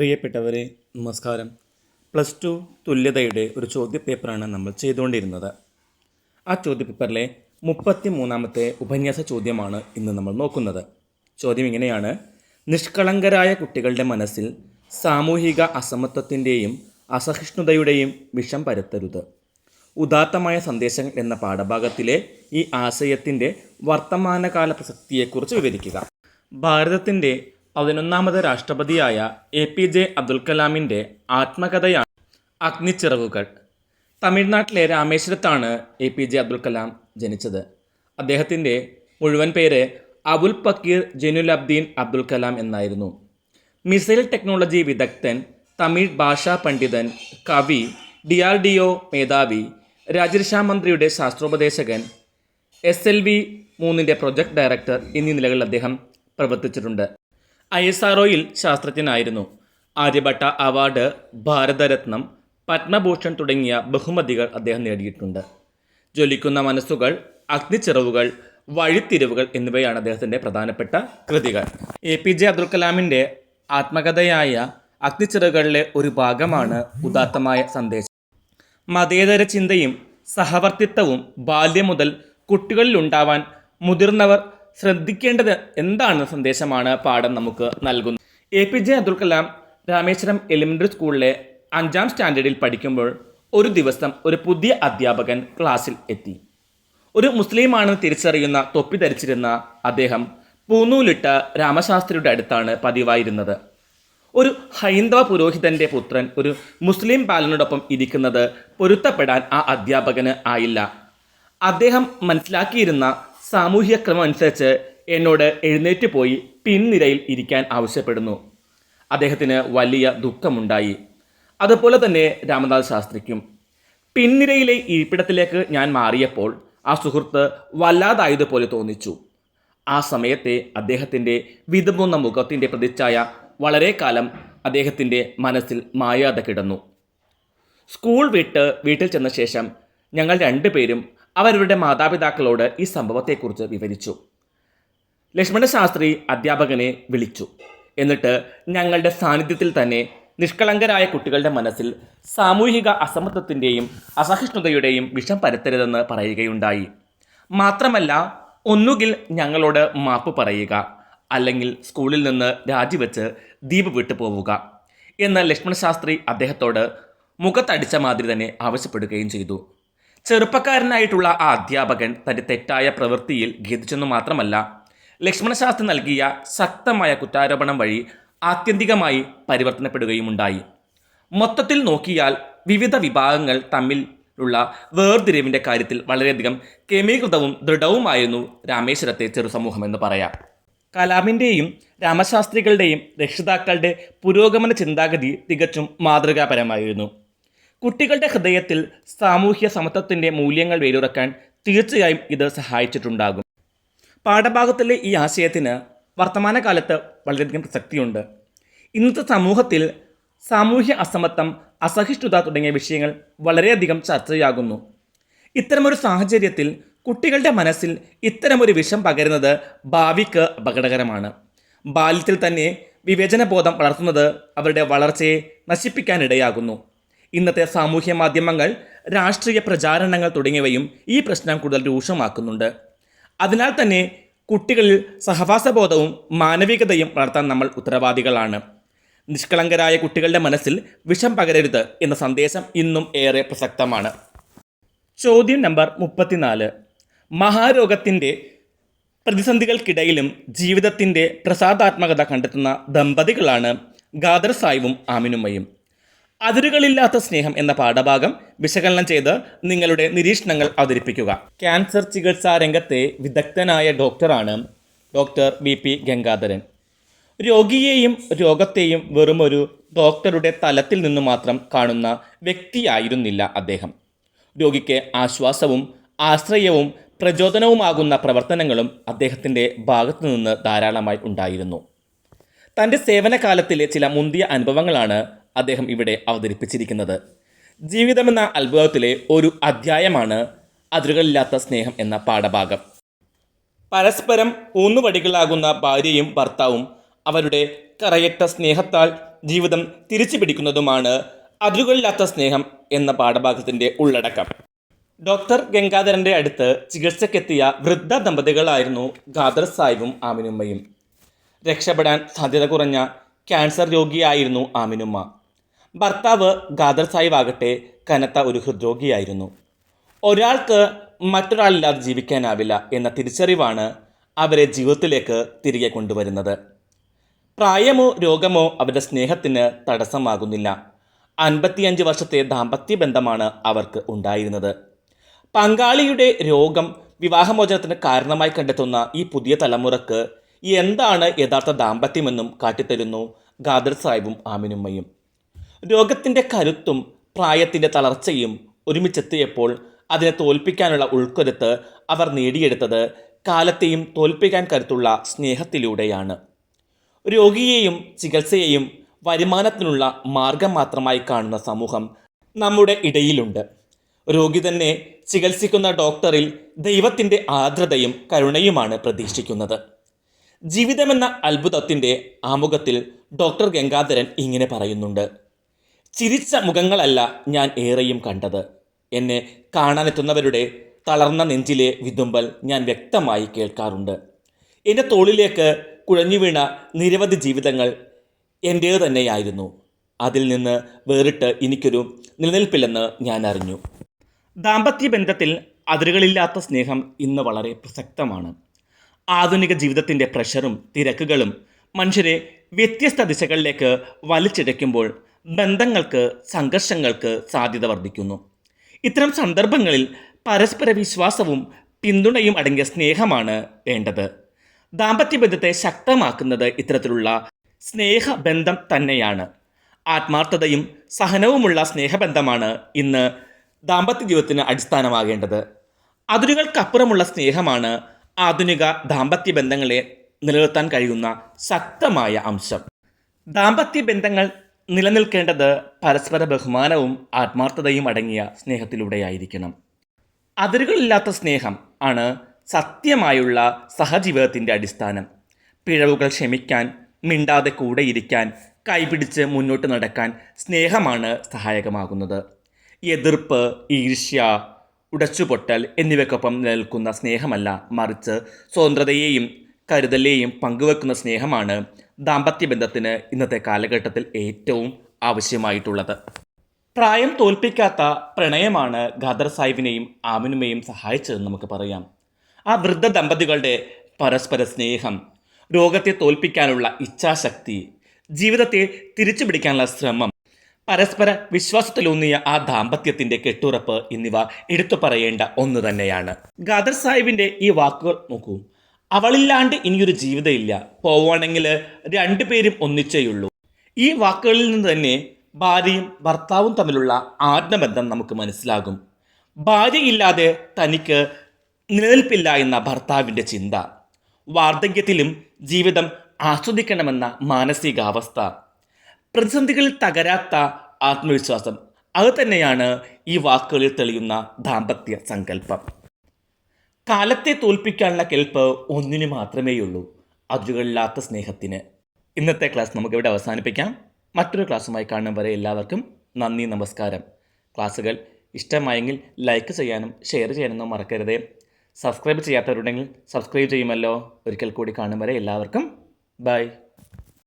പ്രിയപ്പെട്ടവരെ നമസ്കാരം. Plus two തുല്യതയുടെ ഒരു ചോദ്യപേപ്പറാണ് നമ്മൾ ചെയ്തുകൊണ്ടിരുന്നത്. ആ ചോദ്യപേപ്പറിലെ മുപ്പത്തി മൂന്നാമത്തെ ഉപന്യാസ ചോദ്യമാണ് ഇന്ന് നമ്മൾ നോക്കുന്നത്. ചോദ്യം ഇങ്ങനെയാണ്. നിഷ്കളങ്കരായ കുട്ടികളുടെ മനസ്സിൽ സാമൂഹിക അസമത്വത്തിന്റെയും അസഹിഷ്ണുതയുടെയും വിഷം പരത്തരുത്. ഉദാത്തമായ സന്ദേശം എന്ന പാഠഭാഗത്തിലെ ഈ ആശയത്തിന്റെ വർത്തമാനകാല പ്രസക്തിയെക്കുറിച്ച് വിവരിക്കുക. ഭാരതത്തിന്റെ പതിനൊന്നാമത് രാഷ്ട്രപതിയായ എ പി ജെ അബ്ദുൽ കലാമിന്റെ ആത്മകഥയാണ് അഗ്നിച്ചിറകുകൾ. തമിഴ്നാട്ടിലെ രാമേശ്വരത്താണ് A P J Abdul Kalam ജനിച്ചത്. അദ്ദേഹത്തിന്റെ മുഴുവൻ പേര് അബുൽ പക്കീർ ജനുലബ്ദീൻ അബ്ദുൽ കലാം എന്നായിരുന്നു. മിസൈൽ ടെക്നോളജി വിദഗ്ധൻ തമിഴ് ഭാഷാ പണ്ഡിതൻ കവി ഡി ആർ ഡി ഒ മേധാവി രാജ്യരക്ഷാ മന്ത്രിയുടെ ശാസ്ത്രോപദേശകൻ എസ് എൽ വി മൂന്നിന്റെ പ്രൊജക്ട് ഡയറക്ടർ എന്നീ നിലകളിൽ അദ്ദേഹം പ്രവർത്തിച്ചിട്ടുണ്ട്. ഐ എസ് ആർ ശാസ്ത്രജ്ഞനായിരുന്നു. ആര്യഭട്ട അവാർഡ് ഭാരതരത്നം പത്മഭൂഷൺ തുടങ്ങിയ ബഹുമതികൾ അദ്ദേഹം നേടിയിട്ടുണ്ട്. ജ്വലിക്കുന്ന മനസ്സുകൾ അഗ്നിച്ചിറവുകൾ വഴിത്തിരിവുകൾ എന്നിവയാണ് അദ്ദേഹത്തിന്റെ പ്രധാനപ്പെട്ട കൃതികൾ. എ പി ജെ അബ്ദുൽ കലാമിന്റെ ആത്മകഥയായ അഗ്നിച്ചിറവുകളിലെ ഒരു ഭാഗമാണ് ഉദാത്തമായ സന്ദേശം. മതേതര ചിന്തയും സഹവർത്തിത്വവും ബാല്യം മുതൽ കുട്ടികളിലുണ്ടാവാൻ മുതിർന്നവർ ശ്രദ്ധിക്കേണ്ടത് എന്താണെന്ന സന്ദേശമാണ് പാഠം നമുക്ക് നൽകുന്നത്? A P J Abdul Kalam Rameswaram elementary സ്കൂളിലെ അഞ്ചാം സ്റ്റാൻഡേർഡിൽ പഠിക്കുമ്പോൾ ഒരു ദിവസം ഒരു പുതിയ അധ്യാപകൻ ക്ലാസ്സിൽ എത്തി. ഒരു മുസ്ലിമാണെന്ന് തിരിച്ചറിയുന്ന തൊപ്പി ധരിച്ചിരുന്ന അദ്ദേഹം പൂനൂലിട്ട രാമശാസ്ത്രിയുടെ അടുത്താണ് പതിവായിരുന്നത്. ഒരു ഹൈന്ദവ പുരോഹിതന്റെ പുത്രൻ ഒരു മുസ്ലിം ബാലനോടൊപ്പം ഇരിക്കുന്നത് പൊരുത്തപ്പെടാൻ ആ അധ്യാപകന് ആയില്ല. അദ്ദേഹം മനസ്സിലാക്കിയിരുന്ന സാമൂഹ്യ ക്രമം അനുസരിച്ച് എന്നോട് എഴുന്നേറ്റ് പോയി പിൻനിരയിൽ ഇരിക്കാൻ ആവശ്യപ്പെടുന്നു. അദ്ദേഹത്തിന് വലിയ ദുഃഖമുണ്ടായി. അതുപോലെ തന്നെ രാമദാസ് ശാസ്ത്രിക്കും. പിൻനിരയിലെ ഇരിപ്പിടത്തിലേക്ക് ഞാൻ മാറിയപ്പോൾ ആ സുഹൃത്ത് വല്ലാതായതുപോലെ തോന്നിച്ചു. ആ സമയത്തെ അദ്ദേഹത്തിന്റെ വിതുമ്പുന്ന മുഖത്തിന്റെ പ്രതിച്ഛായ വളരെ കാലം അദ്ദേഹത്തിന്റെ മനസ്സിൽ മായാതെ കിടന്നു. സ്കൂൾ വിട്ട് വീട്ടിൽ ചെന്ന ശേഷം ഞങ്ങൾ രണ്ടുപേരും അവരുടെ മാതാപിതാക്കളോട് ഈ സംഭവത്തെക്കുറിച്ച് വിവരിച്ചു. ലക്ഷ്മണ ശാസ്ത്രി അധ്യാപകനെ വിളിച്ചു. എന്നിട്ട് ഞങ്ങളുടെ സാന്നിധ്യത്തിൽ തന്നെ നിഷ്കളങ്കരായ കുട്ടികളുടെ മനസ്സിൽ സാമൂഹിക അസമത്വത്തിന്റെയും അസഹിഷ്ണുതയുടെയും വിഷം പരത്തരുതെന്ന് പറയുകയുണ്ടായി. മാത്രമല്ല ഒന്നുകിൽ ഞങ്ങളോട് മാപ്പ് പറയുക അല്ലെങ്കിൽ സ്കൂളിൽ നിന്ന് രാജിവെച്ച് ദ്വീപ് വിട്ടു പോവുക എന്ന് ലക്ഷ്മണശാസ്ത്രി അദ്ദേഹത്തോട് മുഖത്തടിച്ച മാതിരി തന്നെ ആവശ്യപ്പെടുകയും ചെയ്തു. ചെറുപ്പക്കാരനായിട്ടുള്ള ആ അധ്യാപകൻ തന്റെ തെറ്റായ പ്രവൃത്തിയിൽ ഖേദിച്ചെന്നു മാത്രമല്ല ലക്ഷ്മണശാസ്ത്രി നൽകിയ ശക്തമായ കുറ്റാരോപണം വഴി ആത്യന്തികമായി പരിവർത്തനപ്പെടുകയുമുണ്ടായി. മൊത്തത്തിൽ നോക്കിയാൽ വിവിധ വിഭാഗങ്ങൾ തമ്മിലുള്ള വേർതിരിവിന്റെ കാര്യത്തിൽ വളരെയധികം കേമീകൃതവും ദൃഢവുമായിരുന്നു രാമേശ്വരത്തെ ചെറുസമൂഹം എന്ന് പറയാം. കലാമിന്റെയും രാമശാസ്ത്രികളുടെയും രക്ഷിതാക്കളുടെ പുരോഗമന ചിന്താഗതി തികച്ചും മാതൃകാപരമായിരുന്നു. കുട്ടികളുടെ ഹൃദയത്തിൽ സാമൂഹ്യ സമത്വത്തിന്റെ മൂല്യങ്ങൾ വേരുറക്കാൻ തീർച്ചയായും ഇത് സഹായിച്ചിട്ടുണ്ടാകും. പാഠഭാഗത്തിലെ ഈ ആശയത്തിന് വർത്തമാനകാലത്ത് വളരെയധികം പ്രസക്തിയുണ്ട്. ഇന്നത്തെ സമൂഹത്തിൽ സാമൂഹ്യ അസമത്വം അസഹിഷ്ണുത തുടങ്ങിയ വിഷയങ്ങൾ വളരെയധികം ചർച്ചയാകുന്നു. ഇത്തരമൊരു സാഹചര്യത്തിൽ കുട്ടികളുടെ മനസ്സിൽ ഇത്തരമൊരു വിഷം പകരുന്നത് ഭാവിക്ക് അപകടകരമാണ്. ബാല്യത്തിൽ തന്നെ വിവേചനബോധം വളർത്തുന്നത് അവരുടെ വളർച്ചയെ നശിപ്പിക്കാനിടയാകുന്നു. ഇന്നത്തെ സാമൂഹ്യ മാധ്യമങ്ങൾ രാഷ്ട്രീയ പ്രചാരണങ്ങൾ തുടങ്ങിയവയും ഈ പ്രശ്നം കൂടുതൽ രൂക്ഷമാക്കുന്നുണ്ട്. അതിനാൽ തന്നെ കുട്ടികളിൽ സഹവാസബോധവും മാനവികതയും വളർത്താൻ നമ്മൾ ഉത്തരവാദികളാണ്. നിഷ്കളങ്കരായ കുട്ടികളുടെ മനസ്സിൽ വിഷം പകരരുത് എന്ന സന്ദേശം ഇന്നും ഏറെ പ്രസക്തമാണ്. ചോദ്യം നമ്പർ മുപ്പത്തിനാല്. മഹാരോഗത്തിന്റെ പ്രതിസന്ധികൾക്കിടയിലും ജീവിതത്തിന്റെ പ്രസാദാത്മകത കണ്ടെത്തുന്ന ദമ്പതികളാണ് ഗാദർ സായിവും ആമിനുമ്മയും. അതിരുകളില്ലാത്ത സ്നേഹം എന്ന പാഠഭാഗം വിശകലനം ചെയ്ത് നിങ്ങളുടെ നിരീക്ഷണങ്ങൾ അവതരിപ്പിക്കുക. ക്യാൻസർ ചികിത്സാ രംഗത്തെ വിദഗ്ധനായ ഡോക്ടറാണ് ഡോക്ടർ വി പി ഗംഗാധരൻ. രോഗിയെയും രോഗത്തെയും വെറും ഒരു ഡോക്ടറുടെ തലത്തിൽ നിന്നു മാത്രം കാണുന്ന വ്യക്തിയായിരുന്നില്ല അദ്ദേഹം. രോഗിക്ക് ആശ്വാസവും ആശ്രയവും പ്രചോദനവുമാകുന്ന പ്രവർത്തനങ്ങളും അദ്ദേഹത്തിന്റെ ഭാഗത്തു നിന്ന് ധാരാളമായി ഉണ്ടായിരുന്നു. തന്റെ സേവനകാലത്തിലെ ചില മുന്തിയ അനുഭവങ്ങളാണ് അദ്ദേഹം ഇവിടെ അവതരിപ്പിച്ചിരിക്കുന്നത്. ജീവിതമെന്ന അത്ഭുതത്തിലെ ഒരു അധ്യായമാണ് അതിരുകളില്ലാത്ത സ്നേഹം എന്ന പാഠഭാഗം. പരസ്പരം ഊന്നുവടികളാകുന്ന ഭാര്യയും ഭർത്താവും അവരുടെ കറയറ്റ സ്നേഹത്താൽ ജീവിതം തിരിച്ചു പിടിക്കുന്നതുമാണ് അതിരുകളില്ലാത്ത സ്നേഹം എന്ന പാഠഭാഗത്തിന്റെ ഉള്ളടക്കം. ഡോക്ടർ ഗംഗാധരന്റെ അടുത്ത് ചികിത്സക്കെത്തിയ വൃദ്ധ ദമ്പതികളായിരുന്നു ഖാദർ സാഹിബും ആമിനുമ്മയും. രക്ഷപ്പെടാൻ സാധ്യത കുറഞ്ഞ ക്യാൻസർ രോഗിയായിരുന്നു ആമിനുമ്മ. ഭർത്താവ് ഖാദർ സാഹിബ് ആകട്ടെ കനത്ത ഒരു ഹൃദ്രോഗിയായിരുന്നു. ഒരാൾക്ക് മറ്റൊരാളില്ലാതെ ജീവിക്കാനാവില്ല എന്ന തിരിച്ചറിവാണ് അവരെ ജീവിതത്തിലേക്ക് തിരികെ കൊണ്ടുവരുന്നത്. പ്രായമോ രോഗമോ അവരുടെ സ്നേഹത്തിന് തടസ്സമാകുന്നില്ല. അൻപത്തിയഞ്ച് വർഷത്തെ ദാമ്പത്യ ബന്ധമാണ് അവർക്ക് ഉണ്ടായിരുന്നത്. പങ്കാളിയുടെ രോഗം വിവാഹമോചനത്തിന് കാരണമായി കണ്ടെത്തുന്ന ഈ പുതിയ തലമുറയ്ക്ക് എന്താണ് യഥാർത്ഥ ദാമ്പത്യമെന്നും കാട്ടിത്തരുന്നു. ഖാദർ സാഹിബും ആമിനുമ്മയും. രോഗത്തിന്റെ കരുത്തും പ്രായത്തിന്റെ തളർച്ചയും ഒരുമിച്ചെത്തിയപ്പോൾ അതിനെ തോൽപ്പിക്കാനുള്ള ഉൾക്കരുത്ത് അവർ നേടിയെടുത്തത് കാലത്തെയും തോൽപ്പിക്കാൻ കരുത്തുള്ള സ്നേഹത്തിലൂടെയാണ്. രോഗിയെയും ചികിത്സയെയും വരുമാനത്തിനുള്ള മാർഗം മാത്രമായി കാണുന്ന സമൂഹം നമ്മുടെ ഇടയിലുണ്ട്. രോഗി തന്നെ ചികിത്സിക്കുന്ന ഡോക്ടറിൽ ദൈവത്തിന്റെ ആർദ്രതയും കരുണയുമാണ് പ്രതീക്ഷിക്കുന്നത്. ജീവിതമെന്ന അത്ഭുതത്തിന്റെ ആമുഖത്തിൽ ഡോക്ടർ ഗംഗാധരൻ ഇങ്ങനെ പറയുന്നുണ്ട്. ചിരിച്ച മുഖങ്ങളല്ല ഞാൻ ഏറെയും കണ്ടത്. എന്നെ കാണാനെത്തുന്നവരുടെ തളർന്ന നെഞ്ചിലെ വിതുമ്പൽ ഞാൻ വ്യക്തമായി കേൾക്കാറുണ്ട്. എന്റെ തോളിലേക്ക് കുഴഞ്ഞു വീണ നിരവധി ജീവിതങ്ങൾ എന്റേത് തന്നെയായിരുന്നു അതിൽ നിന്ന് വേറിട്ട് എനിക്കൊരു നിലനിൽപ്പില്ലെന്ന് ഞാൻ അറിഞ്ഞു. ദാമ്പത്യ ബന്ധത്തിൽ അതിരുകളില്ലാത്ത സ്നേഹം ഇന്ന് വളരെ പ്രസക്തമാണ്. ആധുനിക ജീവിതത്തിന്റെ പ്രഷറും തിരക്കുകളും മനുഷ്യരെ വ്യത്യസ്ത ദിശകളിലേക്ക് വലിച്ചിഴയ്ക്കുമ്പോൾ ബന്ധങ്ങൾക്ക് സംഘർഷങ്ങൾക്ക് സാധ്യത വർദ്ധിക്കുന്നു. ഇത്തരം സന്ദർഭങ്ങളിൽ പരസ്പര വിശ്വാസവും പിന്തുണയും അടങ്ങിയ സ്നേഹമാണ് വേണ്ടത്. ദാമ്പത്യ ബന്ധത്തെ ശക്തമാക്കുന്നത് ഇത്തരത്തിലുള്ള സ്നേഹബന്ധം തന്നെയാണ്. ആത്മാർത്ഥതയും സഹനവുമുള്ള സ്നേഹബന്ധമാണ് ഇന്ന് ദാമ്പത്യ ജീവിതത്തിന് അടിസ്ഥാനമാകേണ്ടത്. അതിരുകൾക്കപ്പുറമുള്ള സ്നേഹമാണ് ആധുനിക ദാമ്പത്യ ബന്ധങ്ങളെ നിലനിർത്താൻ കഴിയുന്ന ശക്തമായ അംശം. ദാമ്പത്യ ബന്ധങ്ങൾ നിലനിൽക്കേണ്ടത് പരസ്പര ബഹുമാനവും ആത്മാർത്ഥതയും അടങ്ങിയ സ്നേഹത്തിലൂടെയായിരിക്കണം. അതിരുകളില്ലാത്ത സ്നേഹം ആണ് സത്യമായുള്ള സഹജീവിതത്തിന്റെ അടിസ്ഥാനം. പിഴവുകൾ ക്ഷമിക്കാൻ മിണ്ടാതെ കൂടെയിരിക്കാൻ കൈപിടിച്ച് മുന്നോട്ട് നടക്കാൻ സ്നേഹമാണ് സഹായകമാകുന്നത്. എതിർപ്പ് ഈർഷ്യ ഉടച്ചുപൊട്ടൽ എന്നിവയ്ക്കൊപ്പം നിലനിൽക്കുന്ന സ്നേഹമല്ല മറിച്ച് സ്വതന്ത്രതയെയും കരുതലെയും പങ്കുവെക്കുന്ന സ്നേഹമാണ് ദാമ്പത്യ ബന്ധത്തിന് ഇന്നത്തെ കാലഘട്ടത്തിൽ ഏറ്റവും ആവശ്യമായിട്ടുള്ളത്. പ്രായം തോൽപ്പിക്കാത്ത പ്രണയമാണ് ഖാദർ സാഹിബിനെയും ആമിനുമേയും സഹായിച്ചതെന്ന് നമുക്ക് പറയാം. ആ വൃദ്ധ ദമ്പതികളുടെ പരസ്പര സ്നേഹം രോഗത്തെ തോൽപ്പിക്കാനുള്ള ഇച്ഛാശക്തി ജീവിതത്തെ തിരിച്ചു ശ്രമം പരസ്പര വിശ്വാസത്തിലൂന്നിയ ആ ദാമ്പത്യത്തിന്റെ കെട്ടുറപ്പ് എന്നിവ എടുത്തു പറയേണ്ട ഒന്ന് തന്നെയാണ്. ഖാദർ സാഹിബിന്റെ ഈ വാക്കുകൾ നോക്കൂ. അവളില്ലാണ്ട് ഇനിയൊരു ജീവിതമില്ല. പോവുകയാണെങ്കിൽ രണ്ടുപേരും ഒന്നിച്ചേയുള്ളൂ ഈ വാക്കുകളിൽ നിന്ന് തന്നെ ഭാര്യയും ഭർത്താവും തമ്മിലുള്ള ആത്മബന്ധം നമുക്ക് മനസ്സിലാകും. ഭാര്യയില്ലാതെ തനിക്ക് നിലനിൽപ്പില്ല എന്ന ഭർത്താവിന്റെ ചിന്ത. വാർദ്ധക്യത്തിലും ജീവിതം ആസ്വദിക്കണമെന്ന മാനസികാവസ്ഥ. പ്രതിസന്ധികളിൽ തകരാത്ത ആത്മവിശ്വാസം. അത് തന്നെയാണ് ഈ വാക്കുകളിൽ തെളിയുന്ന ദാമ്പത്യ സങ്കല്പം. കാലത്തെ തോൽപ്പിക്കാനുള്ള കെൽപ്പ് ഒന്നിനു മാത്രമേയുള്ളൂ. അതിരുകളില്ലാത്ത സ്നേഹത്തിന്. ഇന്നത്തെ ക്ലാസ് നമുക്കിവിടെ അവസാനിപ്പിക്കാം. മറ്റൊരു ക്ലാസ്സുമായി കാണും വരെ എല്ലാവർക്കും നന്ദി നമസ്കാരം. ക്ലാസ്സുകൾ ഇഷ്ടമായെങ്കിൽ ലൈക്ക് ചെയ്യാനും ഷെയർ ചെയ്യാനൊന്നും മറക്കരുതേ. സബ്സ്ക്രൈബ് ചെയ്യാത്തവരുണ്ടെങ്കിൽ സബ്സ്ക്രൈബ് ചെയ്യുമല്ലോ. ഒരിക്കൽ കൂടി കാണും വരെ എല്ലാവർക്കും. ബൈ.